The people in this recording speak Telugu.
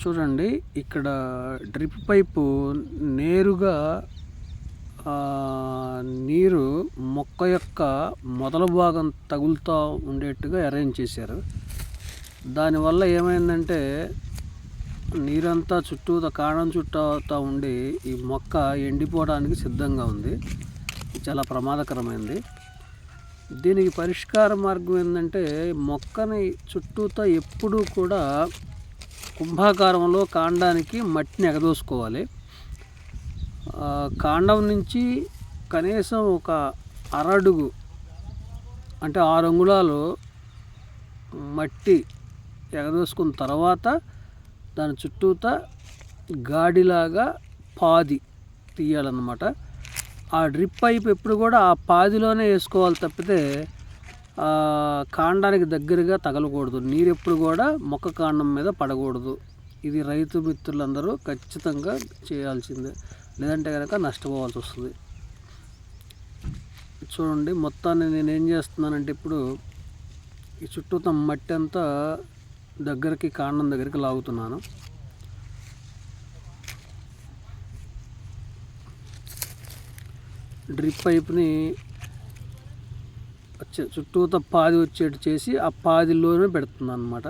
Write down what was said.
చూడండి ఇక్కడ డ్రిప్ పైపు నేరుగా నీరు మొక్క యొక్క మొదల భాగం తగులుతూ ఉండేట్టుగా అరేంజ్ చేశారు. దానివల్ల ఏమైందంటే నీరంతా చుట్టూ కాండం చుట్టూ ఉండి ఈ మొక్క ఎండిపోవడానికి సిద్ధంగా ఉంది. చాలా ప్రమాదకరమైంది. దీనికి పరిష్కార మార్గం ఏంటంటే మొక్కని చుట్టూతా ఎప్పుడూ కూడా కుంభాకారంలో కాండానికి మట్టిని ఎగదోసుకోవాలి. కాండం నుంచి కనీసం ఒక అరడుగు అంటే ఆరు అంగుళాలు మట్టి ఎగదోసుకున్న తర్వాత దాని చుట్టూతా గాడిలాగా పాది తీయాలన్నమాట. ఆ డ్రిప్ పైప్ ఎప్పుడు కూడా ఆ పాదిలోనే వేసుకోవాలి తప్పితే కాండానికి దగ్గరగా తగలకూడదు. నీరు ఎప్పుడు కూడా మొక్క కాండం మీద పడకూడదు. ఇది రైతు మిత్రులందరూ ఖచ్చితంగా చేయాల్సిందే. లేదంటే కనుక నష్టపోవాల్సి వస్తుంది. చూడండి మొత్తాన్ని నేను ఏం చేస్తున్నానంటే ఇప్పుడు ఈ చుట్టూతా మట్టి అంతా దగ్గరికి కాండం దగ్గరికి లాగుతున్నాను. డ్రిప్ పైప్ని చుట్టూతో పాది వచ్చేట్టు చేసి ఆ పాదిలోనే పెడుతుంది అనమాట